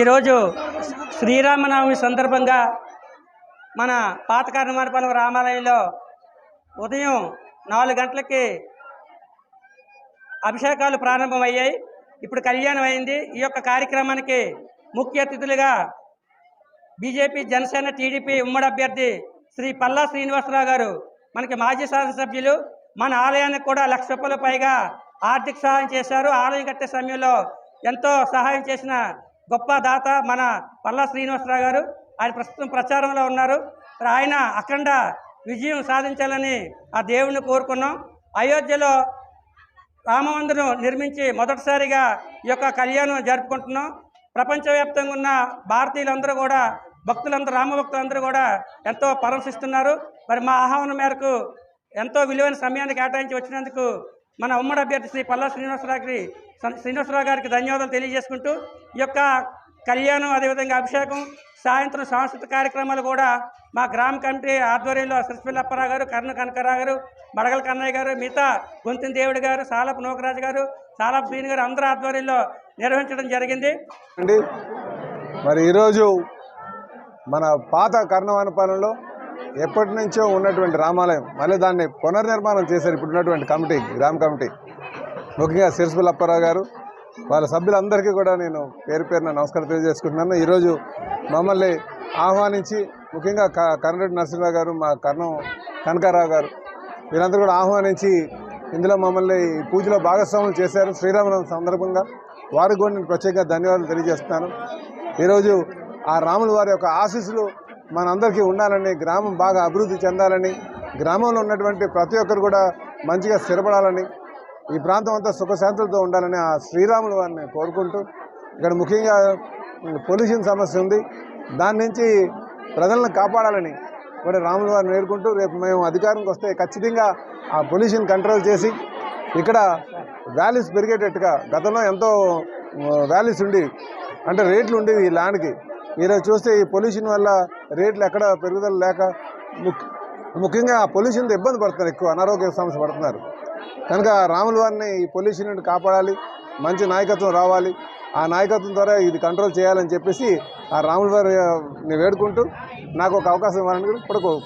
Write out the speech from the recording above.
ఈరోజు శ్రీరామనవమి సందర్భంగా మన పాత కర్ణమారపాలెం రామాలయంలో ఉదయం నాలుగు గంటలకి అభిషేకాలు ప్రారంభమయ్యాయి. ఇప్పుడు కళ్యాణం అయింది ఈ యొక్క కార్యక్రమానికి ముఖ్య అతిథులుగా బీజేపీ జనసేన టీడీపీ ఉమ్మడి అభ్యర్థి శ్రీ పల్లా శ్రీనివాసరావు గారు మనకి మాజీ శాసనసభ్యులు మన ఆలయానికి కూడా లక్ష రూపాయల పైగా ఆర్థిక సహాయం చేశారు. ఆలయం కట్టే సమయంలో ఎంతో సహాయం చేసిన గొప్ప దాత మన పల్లా శ్రీనివాసరావు గారు. ఆయన ప్రస్తుతం ప్రచారంలో ఉన్నారు. మరి ఆయన అఖండ విజయం సాధించాలని ఆ దేవుణ్ణి కోరుకున్నాం. అయోధ్యలో రామమందిరం నిర్మించి మొదటిసారిగా ఈ యొక్క కళ్యాణం జరుపుకుంటున్నాం. ప్రపంచవ్యాప్తంగా ఉన్న భారతీయులందరూ కూడా భక్తులందరూ రామభక్తులందరూ కూడా ఎంతో పరమశిస్తున్నారు. మరి మా ఆహ్వానం మేరకు ఎంతో విలువైన సమయాన్ని కేటాయించి వచ్చినందుకు మన ఉమ్మడి అభ్యర్థి శ్రీ పల్లా శ్రీనివాసరావుకి శ్రీనివాసరావు గారికి ధన్యవాదాలు తెలియజేసుకుంటూ ఈ యొక్క కళ్యాణం అదేవిధంగా అభిషేకం సాయంత్రం సాంస్కృతిక కార్యక్రమాలు కూడా మా గ్రామ కమిటీ ఆధ్వర్యంలో సరస్వల్లి గారు కర్ణ కనకరావు గారు మడగల కన్నయ్య గారు మిగతా గొంతిన దేవుడు గారు సాలపు నోకరాజు గారు సాలపు శ్రీని గారు అందరూ ఆధ్వర్యంలో నిర్వహించడం జరిగింది. అండి మరి ఈరోజు మన పాత కర్ణవానపాలెంలో ఎప్పటి నుంచో ఉన్నటువంటి రామాలయం మళ్ళీ దాన్ని పునర్నిర్మాణం చేశారు ఇప్పుడు ఉన్నటువంటి కమిటీ గ్రామ కమిటీ. ముఖ్యంగా సిరిసిపల్లి అప్పారావు గారు వాళ్ళ సభ్యులందరికీ కూడా నేను పేరు పేరున నమస్కారం తెలియజేసుకుంటున్నాను. ఈరోజు మమ్మల్ని ఆహ్వానించి ముఖ్యంగా క కర్ణరెడ్డి నరసింహరావు గారు మా కర్ణం కనకారావు గారు వీళ్ళందరూ కూడా ఆహ్వానించి ఇందులో మమ్మల్ని ఈ పూజలో భాగస్వాములు చేశారు. శ్రీరామనవమి సందర్భంగా వారికి కూడా నేను ప్రత్యేకంగా ధన్యవాదాలు తెలియజేస్తున్నాను. ఈరోజు ఆ రాముల వారి యొక్క ఆశీస్సులు మనందరికీ ఉండాలని గ్రామం బాగా అభివృద్ధి చెందాలని గ్రామంలో ఉన్నటువంటి ప్రతి ఒక్కరు కూడా మంచిగా స్థిరపడాలని ఈ ప్రాంతం అంతా సుఖశాంతులతో ఉండాలని ఆ శ్రీరాముల వారిని కోరుకుంటూ ఇక్కడ ముఖ్యంగా పొల్యూషన్ సమస్య ఉంది. దాని నుంచి ప్రజలను కాపాడాలని కూడా రాముల వారిని వేడుకుంటూ రేపు మేము అధికారంకి వస్తే ఖచ్చితంగా ఆ పొల్యూషన్ కంట్రోల్ చేసి ఇక్కడ వ్యాల్యూస్ పెరిగేటట్టుగా గతంలో ఎంతో వ్యాల్యూస్ ఉండి అంటే రేట్లు ఉండేవి ఈ ల్యాండ్కి. ఈరోజు చూస్తే ఈ పొల్యూషన్ వల్ల రేట్లు ఎక్కడ పెరుగుదల లేక ముఖ్యంగా ఆ పొల్యూషన్తో ఇబ్బంది పడుతున్నారు ఎక్కువ అనారోగ్య సమస్య పడుతున్నారు. కనుక రాముల వారిని ఈ పొల్యూషన్ నుండి కాపాడాలి మంచి నాయకత్వం రావాలి. ఆ నాయకత్వం ద్వారా ఇది కంట్రోల్ చేయాలని చెప్పేసి ఆ రాముల వారిని వేడుకుంటూ నాకు ఒక అవకాశం ఇవ్వాలని కూడా కోరు